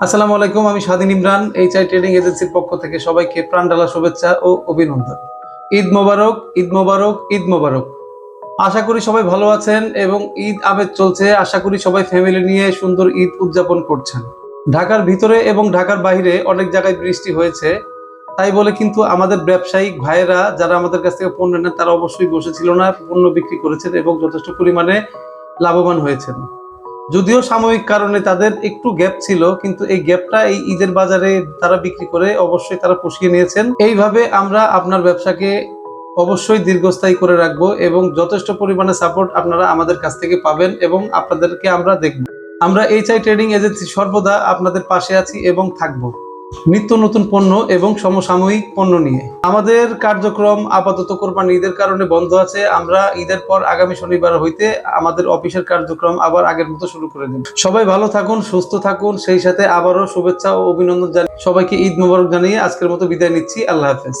আসসালামু আলাইকুম, আমি স্বাধীন ইমরান এইচ আই ট্রেডিং এজেন্সির পক্ষ থেকে সবাইকে প্রাণডালা শুভেচ্ছা ও অভিনন্দন। ঈদ মোবারক ঈদ মোবারক ঈদ মোবারক। আশা করি সবাই ভালো আছেন এবং ঈদ আবেদ চলছে। আশা করি সবাই ফ্যামিলি নিয়ে সুন্দর ঈদ উদযাপন করছেন। ঢাকার ভিতরে এবং ঢাকার বাইরে অনেক জায়গায় বৃষ্টি হয়েছে। তাই বলে কিন্তু আমাদের ব্যবসায়িক ভাইয়েরা যারা আমাদের কাছ থেকে পণ্য নেন, তারা অবশ্যই বসেছিল না, পণ্য বিক্রি করেছেন এবং যথেষ্ট পরিমাণে লাভবান হয়েছেন। যদিও সাময়িক কারণে তাদের একটু গ্যাপ ছিল, কিন্তু এই গ্যাপটা এই ঈদের বাজারে তারা বিক্রি করে অবশ্যই তারা পুষিয়ে নিয়েছেন। এইভাবে আমরা আপনার ব্যবসাকে অবশ্যই দীর্ঘস্থায়ী করে রাখব এবং যথেষ্ট পরিমাণে সাপোর্ট আপনারা আমাদের কাছ থেকে পাবেন এবং আপনাদেরকে আমরা দেখব। আমরা এইচআই ট্রেডিং এজেন্সি সর্বদা আপনাদের পাশে আছি এবং থাকব। নিত্য নতুন পণ্য এবং সমসাময়িক পণ্য নিয়ে। আমাদের কার্যক্রম আপাতত কোরবানি ঈদের কারণে বন্ধ আছে। আমরা ঈদের পর আগামী শনিবার হইতে আমাদের অফিসের কার্যক্রম আবার আগের মতো শুরু করে দেব। সবাই ভালো থাকুন, সুস্থ থাকুন। সেই সাথে আবারও শুভেচ্ছা ও অভিনন্দন জানিয়ে সবাইকে ঈদ মোবারক জানিয়ে আজকের মতো বিদায় নিচ্ছি। আল্লাহ হাফেজ।